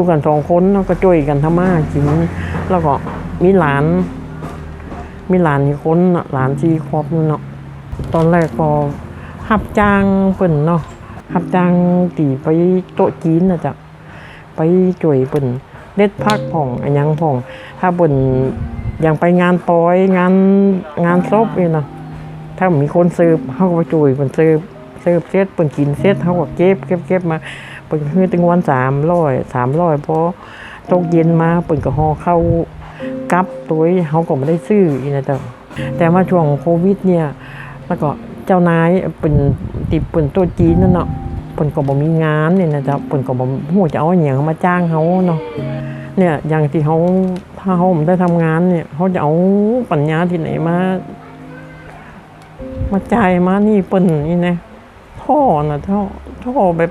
อยู่กันสองคนเนาก็ช่วยกันทำมาหากินแล้วก็มีหลาน มีหลานอีกคนน่ะหลานสี่ขวบเนาะตอนแรกก็หับจ้างเปิ่นเนาะหับจ้างตีไปโต๊ะจีนนะจ๊ะไปช่วยเปิ่นเน็ดพักผ่องอันยังผ่อง ถ้าเปิ่นยังไปงานปอยงานงานศพนี่นะถ้ามีคนเสิร์ฟเขาก็ไปช่วยเปิ่นเสิร์ฟเสิร์ฟเสร็จเปิ่นกินเสร็จเขาก็เก็บเก็บเก็บมา ปิ่นคือตึงวันสามร้อยสามร้อยพอตกเย็นมาเปิ่นก็ห่อเข้ากลับตัวเขาก็ไม่ได้ซื้ออีนะจ๊ะแต่มาช่วงโควิดเนี่ยแล้วก็เจ้านายเป็นติดเป็นตัวจีนนั่นเนาะเปิ่นก็บ่มีงานเนี่ยนะจ๊ะเปิ่นก็บ่ฮู้จะเอาอหยังมาจ้างเขาเนาะเนี่ยอย่างที่เขาถ้าเขาไม่ได้ทำงานเนี่ยเขาจะเอาปัญญาที่ไหนมามาจ่ายมานี่เปิ่นนี่นะท่อนะท่อท่อแบบ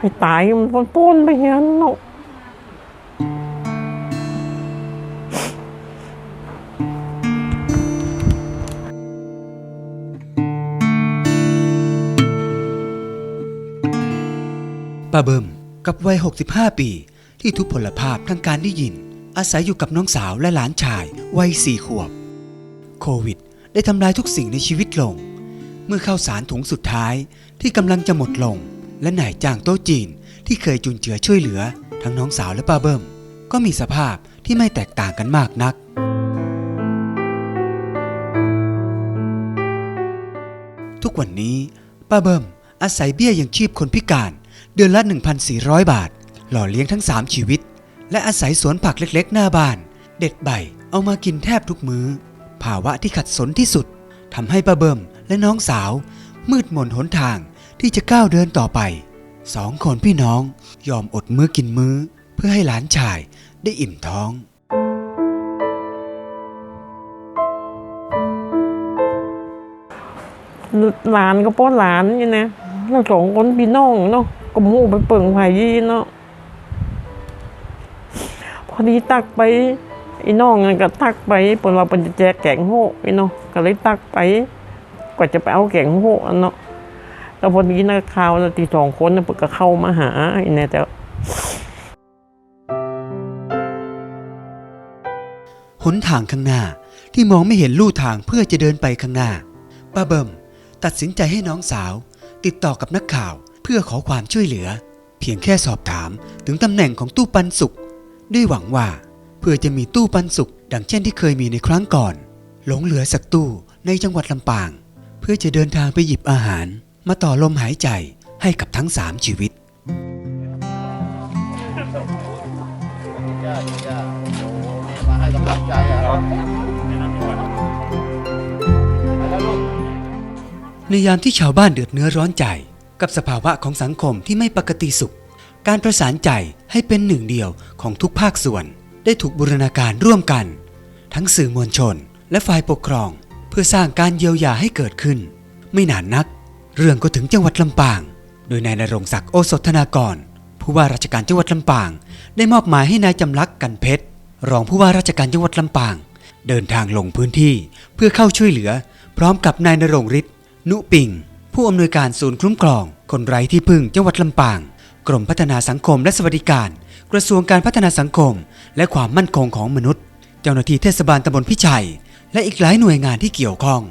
ให้ตายมันป้นไปอย่างนั้นเนาะป้าเบิมกับวัย 65 ปี ที่ทุพพลภาพทางการได้ยิน อาศัยอยู่กับน้องสาวและหลานชาย วัยสี่ขวบ โควิด ได้ทำลายทุกสิ่งในชีวิตลง เมื่อข้าวสารถุงสุดท้ายที่กำลังจะหมดลง และนายจ้างโต๊ะจีนที่เคยจุนเจือช่วยเหลือ ทั้งน้องสาวและป้าเบิมก็มีสภาพที่ไม่แตกต่างกันมากนัก ทุกวันนี้ ป้าเบิมอาศัยเบี้ยยังชีพคนพิการ เดือนละ 1,400 บาท หล่อเลี้ยงทั้ง 3 ชีวิต และอาศัยสวนผักเล็กๆ หน้าบ้าน เด็ดใบเอามากินแทบทุกมือ้อ ภาวะที่ขัดสนที่สุดทำให้ป้าเบิมและน้องสาว มืดมนหนทาง ที่จะก้าวเดินต่อไปสองคนพี่น้องยอมอดมื้อกินมื้อ เพื่อให้หลานชายได้อิ่มท้องหลานก็ป้อนหลานนี่นะเราสองคนพี่น้องเนาะก็มู่ไปเปิ่งไผ่ยี่เนาะพอดีตักไปไอ้น้องก็ตักไปเปิ่นว่าเปิ่นแจกแกงโฮกไอ้เนาะก็เลยตักไปกว่าจะไปเอาแกงโฮกอันเนาะ แล้วพอดีนักข่าวน่ะที่สองคนนะเปิ่นก็เข้ามาหาไอ้เนี่ยแต่หนทางข้างหน้าที่มองไม่เห็นลู่ทางเพื่อจะเดินไปข้างหน้าป้าเบิมตัดสินใจให้น้องสาว ติดต่อกับนักข่าวเพื่อขอความช่วยเหลือ เพียงแค่สอบถามถึงตำแหน่งของตู้ปันสุกด้วยหวังว่า เพื่อจะมีตู้ปันสุกดังเช่นที่เคยมีในครั้งก่อน หลงเหลือสักตู้ในจังหวัดลำปาง เพื่อจะเดินทางไปหยิบอาหาร มาต่อลมหายใจให้กับทั้งสามชีวิต มาให้กำลังใจอะไปแล้วลูกในยามที่ชาวบ้านเดือดเนื้อร้อนใจ กับสภาวะของสังคมที่ไม่ปกติสุข การประสานใจให้เป็นหนึ่งเดียวของทุกภาคส่วน ได้ถูกบูรณาการร่วมกัน ทั้งสื่อมวลชน และฝ่ายปกครอง เพื่อสร้างการเยียวยาให้เกิดขึ้น ไม่นานนัก เรื่องก็ถึงจังหวัดลำปาง โดยนายนรงศักดิ์โอสถธนากร ผู้ว่าราชการจังหวัดลำปาง ได้มอบหมายให้นายจำลักกันเพชร รองผู้ว่าราชการจังหวัดลำปาง เดินทางลงพื้นที่เพื่อเข้าช่วยเหลือ พร้อมกับนายนรงฤทธิ์นุปิงผู้อำนวยการศูนย์คุ้มครอง คนไร้ที่พึ่งจังหวัดลำปาง กรมพัฒนาสังคมและสวัสดิการ กระทรวงการพัฒนาสังคม และความมั่นคงของมนุษย์ เจ้าหน้าที่เทศบาลตำบลพิชัย และอีกหลายหน่วยงานที่เกี่ยวข้อง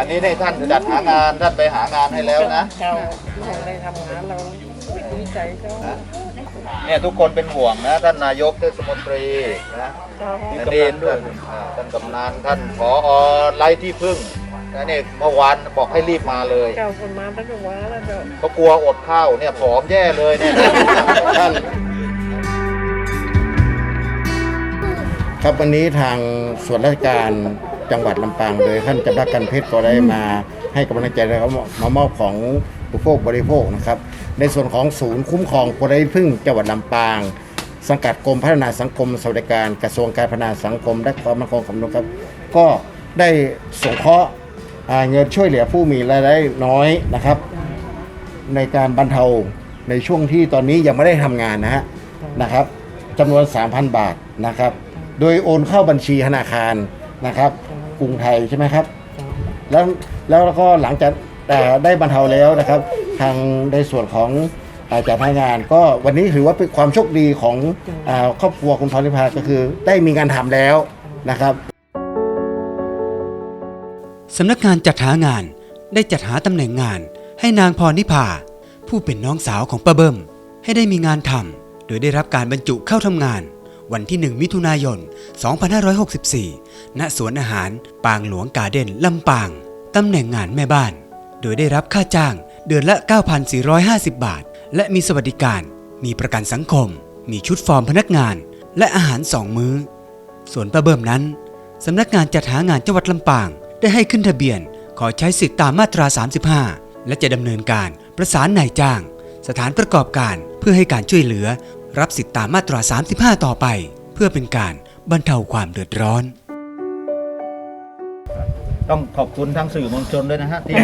อันนี้ได้ท่านจัดหางานท่านไปหางานให้แล้วนะเจ้าได้ทำงานเราดีใจเจ้าเนี่ยทุกคนเป็นห่วงนะท่านนายกเทศมนตรีนะท่านเดนด้วยท่านกำนันท่านผอไร้ที่พึ่งนะเนี่ยเมื่อวานบอกให้รีบมาเลยเจ้าคนมาตั้งแต่วันแล้วเจ้าเขากลัวอดข้าวเนี่ยผอมแย่เลยเนี่ยท่านครับวันนี้ทางส่วนราชการ จังหวัดลำปางโดยท่านจำรักกันเพชรก็ได้มาให้กำลังใจและเขามามอบของผู้โภคบริโภคนะครับ ในส่วนของศูนย์คุ้มครองผู้ไร้พึ่งจังหวัดลำปาง สังกัดกรมพัฒนาสังคมสวัสดิการกระทรวงการพัฒนาสังคมและความมั่นคงของมนุษย์ครับ ก็ได้สงเคราะห์เงินช่วยเหลือผู้มีรายได้น้อยนะครับ ในการบรรเทาในช่วงที่ตอนนี้ยังไม่ได้ทำงานนะฮะนะครับจำนวน 3,000 บาทนะครับ โดยโอนเข้าบัญชีธนาคารนะครับ กรุงไทยใช่ไหมครับ แล้วแล้วก็หลังจากเอ่อได้บรรเทาแล้วนะครับ ทางในส่วนของอาจัดให้งาน ก็วันนี้ถือว่าเป็นความโชคดีของอาครอบครัวคุณพรทิพาก็คือได้มีงานทำแล้วนะครับ สำนักงานจัดหางานได้จัดหาตำแหน่งงาน ให้นางพรนิพาผู้เป็นน้องสาวของป้าเบิ้มให้ได้มีงานทำโดยได้รับการบรรจุเข้าทำงาน วันที่ 1 มิถุนายน 2564 ณ สวนอาหาร ปางหลวงกาเด่นลำปาง ตำแหน่งงานแม่บ้าน โดยได้รับค่าจ้างเดือนละ 9,450 บาท และมีสวัสดิการ มีประกันสังคม มีชุดฟอร์มพนักงาน และอาหารสองมื้อ ส่วนป้าเบิ่มนั้น สำนักงานจัดหางานจังหวัดลำปาง ได้ให้ขึ้นทะเบียน ขอใช้สิทธิตามมาตรา 35 และจะดำเนินการประสานนายจ้าง สถานประกอบการเพื่อให้การช่วยเหลือ รับสิทธิตามมาตรา 35 ต่อไป เพื่อเป็นการบรรเทาความเดือดร้อน ต้องขอบคุณทั้งสื่อมวลชนด้วยนะฮะที่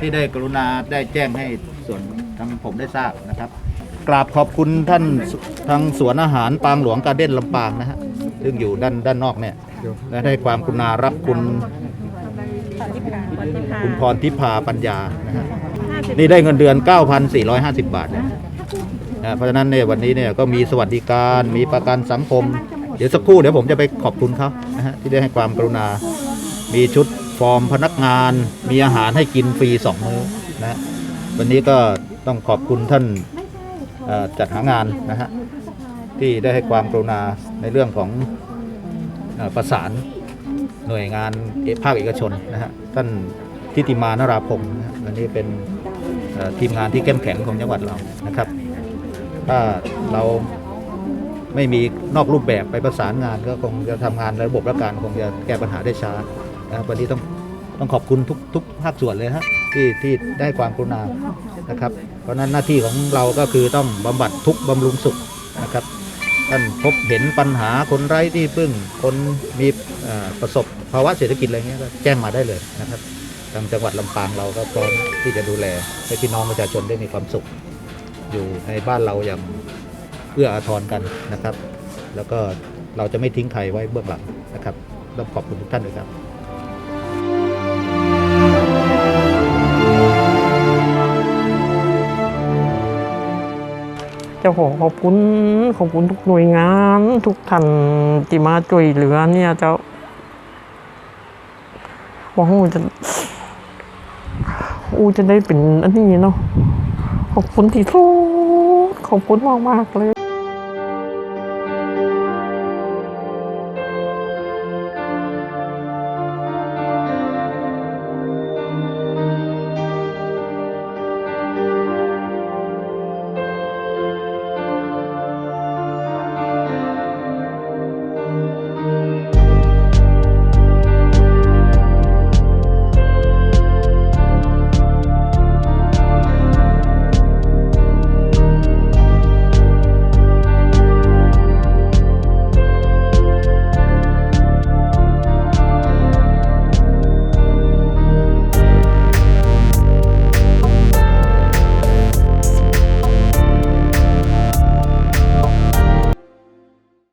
ที่ได้กรุณาได้แจ้งให้ส่วนทางผมได้ทราบนะครับ กราบขอบคุณท่านสทางสวนอาหารปางหลวงการเด่นลำปางนะฮะซึ่งอยู่ด้านด้านนอกเนี่ยและได้ความกรุณารับคุณคุณพรทิพาปัญญานะฮะนี่ได้เงินเดือน 9,450 บาทเนี่ย นะเพราะฉะนั้นเนี่ยวันนี้เนี่ยก็มีสวัสดิการมีประกันสังคม เดี๋ยวสักครู่เดี๋ยวผมจะไปขอบคุณเขานะฮะที่ได้ให้ความกรุณา มีชุดฟอร์มพนักงาน มีอาหารให้กินฟรีสองมื้อนะวันนี้ก็ต้องขอบคุณท่านจัดหางานนะฮะที่ได้ให้ความกรุณาในเรื่องของอประสานหน่วยงานภาคเอกชนนะฮะท่านทิติมานราพงศ์นะฮะวันนี้เป็นทีมงานที่เข้มแข็งของจังหวัดเรานะครับ ถ้าเราไม่มีนอกรูปแบบไปประสานงานก็คงจะทำงานระบบราชการคงจะแก้ปัญหาได้ช้านะครับวันนี้ต้องต้องขอบคุณทุกทุกภาคส่วนเลยฮะที่ที่ได้ความกรุณานะครับ เพราะนั้นหน้าที่ของเราก็คือต้องบำบัดทุกข์บำรุงสุขนะครับท่านพบเห็นปัญหาคนไร้ที่พึ่งคนมีประสบภาวะเศรษฐกิจอะไรเงี้ยก็แจ้งมาได้เลยนะครับทางจังหวัดลำปางเราก็พร้อมที่จะดูแลให้พี่น้องประชาชนได้มีความสุข อยู่ในบ้านเราอย่างเอื้ออาทรกันนะครับ แล้วก็เราจะไม่ทิ้งใครไว้เบื้องหลังนะครับต้องขอบคุณทุกท่านด้วยครับเจ้าของขอบคุณขอบคุณทุกหน่วยงานทุกท่านที่มาช่วยเหลือเนี่ยเจ้าวังว่าจะอูจะได้เป็นอันนี้เนาะ ขอบคุณที่สุดขอบคุณมากมากเลย